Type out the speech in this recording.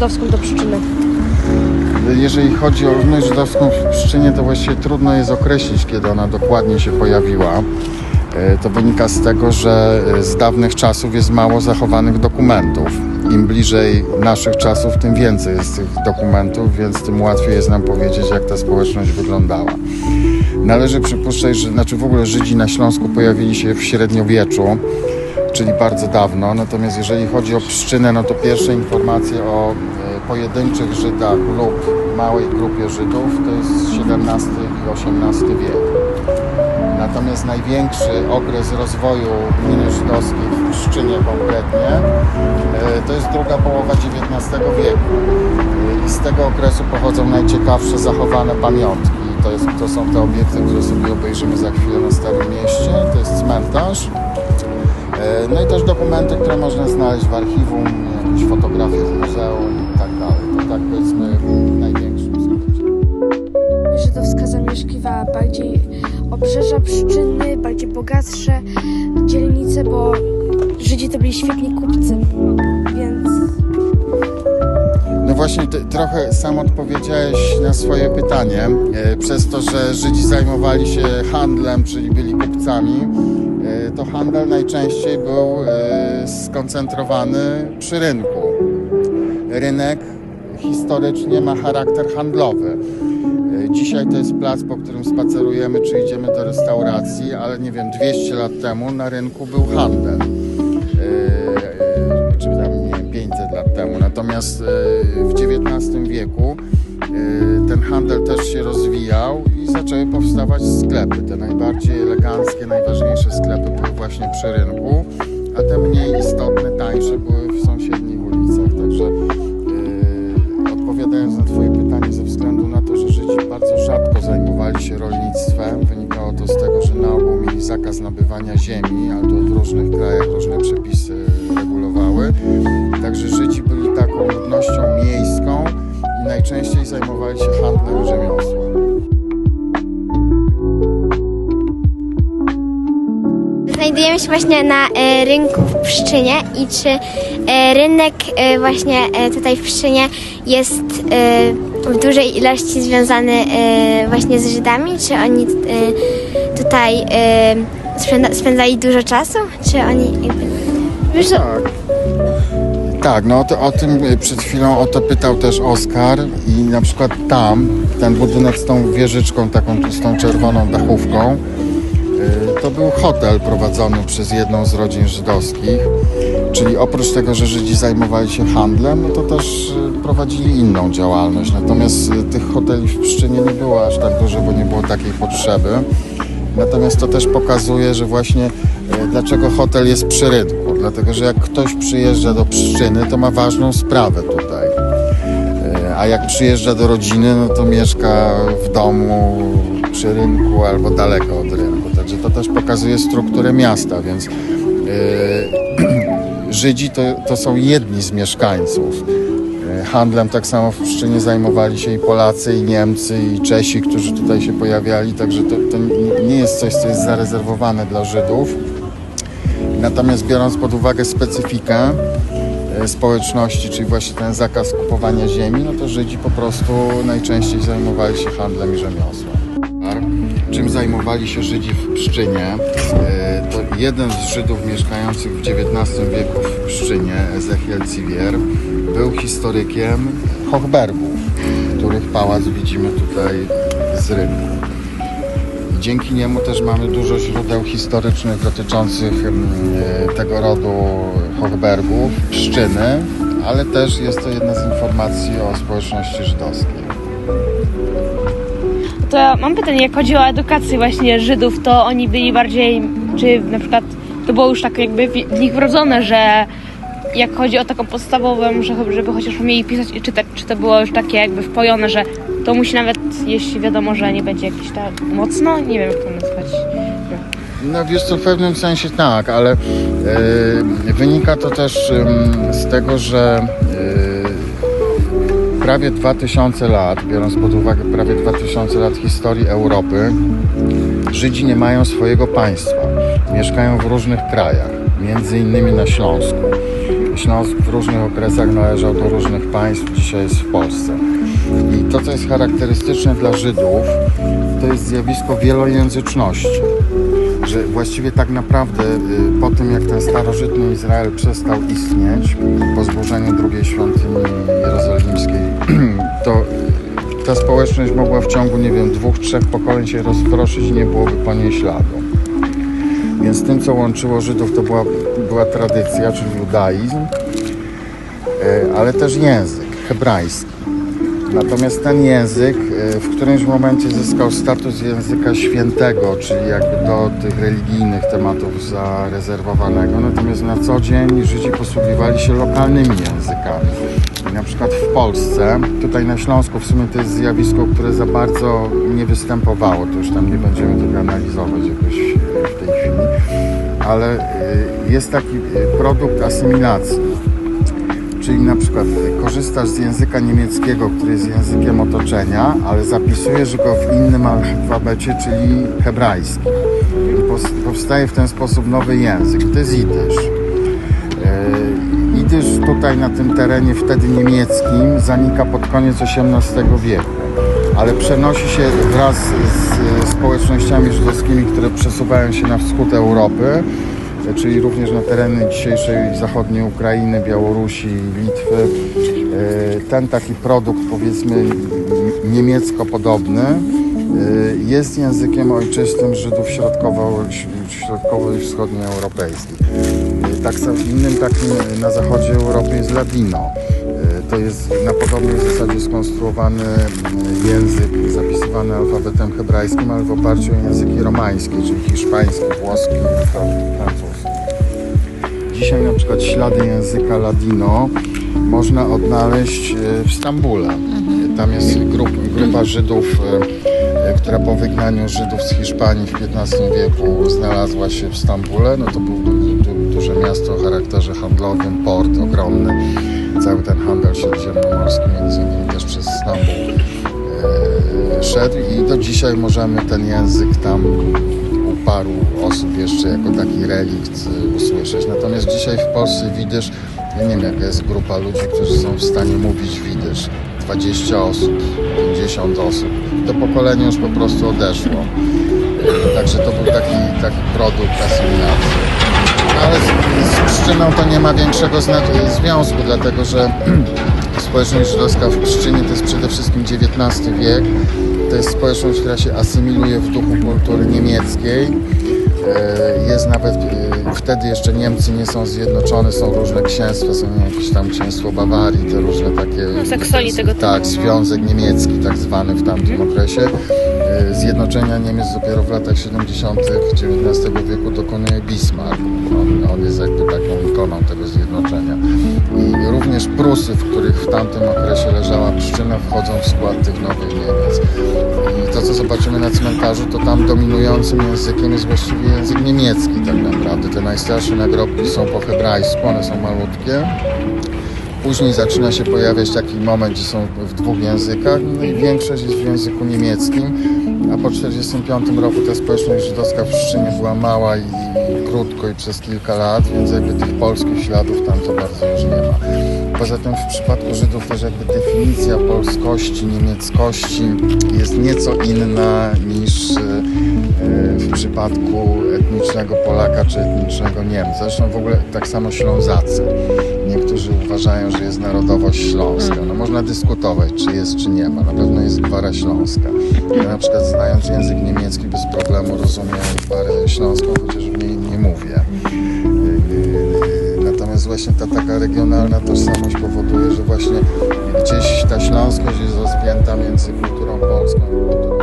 żydowską do przyczyny? Jeżeli chodzi o ludność żydowską w Pszczynie, to właściwie trudno jest określić, kiedy ona dokładnie się pojawiła. E, To wynika z tego, że e, z dawnych czasów jest mało zachowanych dokumentów. Im bliżej naszych czasów, tym więcej jest tych dokumentów, więc tym łatwiej jest nam powiedzieć, jak ta społeczność wyglądała. Należy przypuszczać, że znaczy w ogóle Żydzi na Śląsku pojawili się w średniowieczu, czyli bardzo dawno. Natomiast jeżeli chodzi o Pszczynę, no to pierwsze informacje o pojedynczych Żydach lub małej grupie Żydów to jest XVII i XVIII wiek. Natomiast największy okres rozwoju gminy żydowskiej w Pszczynie konkretnie e, to jest druga połowa XIX wieku. E, I z tego okresu pochodzą najciekawsze zachowane pamiątki. To, jest, to są te obiekty, które sobie obejrzymy za chwilę na Starym Mieście. To jest cmentarz. E, No i też dokumenty, które można znaleźć w archiwum, jakieś fotografie z muzeum i tak dalej. To tak powiedzmy w największym. Żydowska zamieszkiwała bardziej obrzeża pszczyny, bardziej bogatsze dzielnice, bo Żydzi to byli świetni kupcy, więc No właśnie, ty trochę sam odpowiedziałeś na swoje pytanie. E, Przez to, że Żydzi zajmowali się handlem, czyli byli kupcami, to handel najczęściej był e, skoncentrowany przy rynku. Rynek historycznie ma charakter handlowy. E, Dzisiaj to jest plac, po którym spacerujemy, czy idziemy do restauracji, ale nie wiem, 200 lat temu na rynku był handel. E, czy tam nie wiem, 500 lat temu. Natomiast w XIX wieku ten handel też się rozwijał zaczęły powstawać sklepy. Te najbardziej eleganckie, najważniejsze sklepy były właśnie przy rynku, a te mniej istotne, tańsze były w sąsiednich ulicach. Także e, odpowiadając na Twoje pytanie, ze względu na to, że Żydzi bardzo rzadko zajmowali się rolnictwem, wynikało to z tego, że na ogół mieli zakaz nabywania ziemi, ale to w różnych krajach różne przepisy regulowały. Także Żydzi byli taką ludnością miejską i najczęściej zajmowali się handlem rzemiosłem. Znajdujemy się właśnie na e, rynku w Pszczynie i czy e, rynek e, właśnie e, tutaj w Pszczynie jest e, w dużej ilości związany e, właśnie z Żydami? Czy oni e, tutaj e, spędza, spędzali dużo czasu? Czy oni jakby... Wiesz, Tak. Tak, no to, o tym y, przed chwilą o to pytał też Oskar i na przykład tam, ten budynek z tą wieżyczką taką, z tą czerwoną dachówką, y, to był hotel prowadzony przez jedną z rodzin żydowskich, czyli oprócz tego, że Żydzi zajmowali się handlem, no to też y, prowadzili inną działalność. Natomiast y, tych hoteli w Pszczynie nie było aż tak dużo, bo nie było takiej potrzeby. Natomiast to też pokazuje, że właśnie e, dlaczego hotel jest przy rynku. Dlatego, że jak ktoś przyjeżdża do Pszczyny, to ma ważną sprawę tutaj. E, A jak przyjeżdża do rodziny, no to mieszka w domu, przy rynku albo daleko od rynku. Także to też pokazuje strukturę miasta, więc e, Żydzi to, to są jedni z mieszkańców. E, Handlem tak samo w Pszczynie zajmowali się i Polacy, i Niemcy, i Czesi, którzy tutaj się pojawiali, także to, to nie jest coś, co jest zarezerwowane dla Żydów. Natomiast biorąc pod uwagę specyfikę e, społeczności, czyli właśnie ten zakaz kupowania ziemi, no to Żydzi po prostu najczęściej zajmowali się handlem i rzemiosłem. Czym zajmowali się Żydzi w Pszczynie? E, To jeden z Żydów mieszkających w XIX wieku w Pszczynie, Ezechiel Civier, był historykiem Hochbergów, których pałac widzimy tutaj z rynku. Dzięki niemu też mamy dużo źródeł historycznych dotyczących mm, e, tego rodu Hochbergów, Pszczyny, ale też jest to jedna z informacji o społeczności żydowskiej. To mam pytanie, jak chodzi o edukację właśnie Żydów, to oni byli bardziej, czy na przykład to było już tak jakby w nich wrodzone, że jak chodzi o taką podstawową, że, żeby chociaż umieli pisać i czytać, czy to było już takie jakby wpojone, że to musi nawet, jeśli wiadomo, że nie będzie jakieś tak mocno, nie wiem jak to nazwać. No wiesz co, w pewnym sensie tak, ale e, wynika to też em, z tego, że prawie 2000 lat, biorąc pod uwagę prawie 2000 lat historii Europy, Żydzi nie mają swojego państwa. Mieszkają w różnych krajach, między innymi na Śląsku. Śląsk w różnych okresach należał do różnych państw, dzisiaj jest w Polsce. I to, co jest charakterystyczne dla Żydów, to jest zjawisko wielojęzyczności. Że właściwie tak naprawdę y, po tym, jak ten starożytny Izrael przestał istnieć, po zburzeniu drugiej świątyni jerozolimskiej, to y, ta społeczność mogła w ciągu, nie wiem, dwóch, trzech pokoleń się rozproszyć i nie byłoby po niej śladu. Więc tym, co łączyło Żydów, to była, była tradycja, czyli judaizm, e, ale też język hebrajski. Natomiast ten język e, w którymś momencie zyskał status języka świętego, czyli jakby do tych religijnych tematów zarezerwowanego. Natomiast na co dzień Żydzi posługiwali się lokalnymi językami. Na przykład w Polsce, tutaj na Śląsku w sumie to jest zjawisko, które za bardzo nie występowało. To już tam nie będziemy tego analizować jakoś e, w tej chwili. Ale e, jest taki produkt asymilacji. Czyli na przykład korzystasz z języka niemieckiego, który jest językiem otoczenia, ale zapisujesz go w innym alfabecie, czyli hebrajskim. I powstaje w ten sposób nowy język. To jest jidysz. Yy, Jidysz tutaj na tym terenie wtedy niemieckim zanika pod koniec XVIII wieku, ale przenosi się wraz z y, społecznościami żydowskimi, które przesuwają się na wschód Europy, czyli również na tereny dzisiejszej zachodniej Ukrainy, Białorusi, Litwy. Y, Ten taki produkt powiedzmy niemiecko podobny jest językiem ojczystym Żydów środkowo, środkowo i wschodnioeuropejskich. Tak innym takim na zachodzie Europy jest Ladino. To jest na podobnej zasadzie skonstruowany y, język zapisywany alfabetem hebrajskim, ale w oparciu o języki romańskie, czyli hiszpański, włoski francuski. Dzisiaj na przykład ślady języka Ladino można odnaleźć e, w Stambule. Tam jest grup, grupa Żydów, e, która po wygnaniu Żydów z Hiszpanii w XV wieku znalazła się w Stambule. No to du, duże miasto o charakterze handlowym, port ogromny. Cały ten handel śródziemnomorski między innymi też przez Stambuł e, szedł i do dzisiaj możemy ten język tam u paru osób jeszcze jako taki relikt y, usłyszeć. Natomiast dzisiaj w Polsce widysz, ja nie wiem jaka jest grupa ludzi, którzy są w stanie mówić widysz. 20 osób, 50 osób. To pokolenie już po prostu odeszło. Y, Także to był taki, taki produkt asymilacji. Ale z, z Pszczyną to nie ma większego związku, dlatego że społeczność żydowska w Pszczynie to jest przede wszystkim XIX wiek. To jest społeczność, która się asymiluje w duchu kultury niemieckiej. E, Jest nawet, wtedy jeszcze Niemcy nie są zjednoczone, są różne księstwa, są jakieś tam księstwo Bawarii, te różne takie... No, Saksonii tego typu, Tak, no. Związek Niemiecki tak zwany w tamtym okresie. E, Zjednoczenia Niemiec dopiero w latach 70. XIX wieku dokonuje Bismarck. On, on jest jakby taką ikoną tego zjednoczenia. I również Prusy, w których w tamtym okresie leżała Pszczyna, wchodzą w skład tych nowych Niemiec. I to, co zobaczymy na cmentarzu, to tam dominującym językiem jest właściwie język niemiecki tak naprawdę. Te najstarsze nagrobki są po hebrajsku, one są malutkie. Później zaczyna się pojawiać taki moment, gdzie są w dwóch językach, no i większość jest w języku niemieckim, a po 1945 roku ta społeczność żydowska w Pszczynie była mała i krótko i przez kilka lat, więc jakby tych polskich śladów tam to bardzo już nie ma. Poza tym w przypadku Żydów też jakby definicja polskości, niemieckości jest nieco inna niż e, e, w przypadku etnicznego Polaka czy etnicznego Niemca. Zresztą w ogóle tak samo Ślązacy. Niektórzy uważają, że jest narodowość śląska. No można dyskutować, czy jest, czy nie ma. Na pewno jest gwara śląska. Ja na przykład znając język niemiecki bez problemu rozumiem gwarę śląską, chociaż w niej nie mówię. Właśnie ta taka regionalna tożsamość powoduje, że właśnie gdzieś ta śląskość jest rozpięta między kulturą polską i kulturą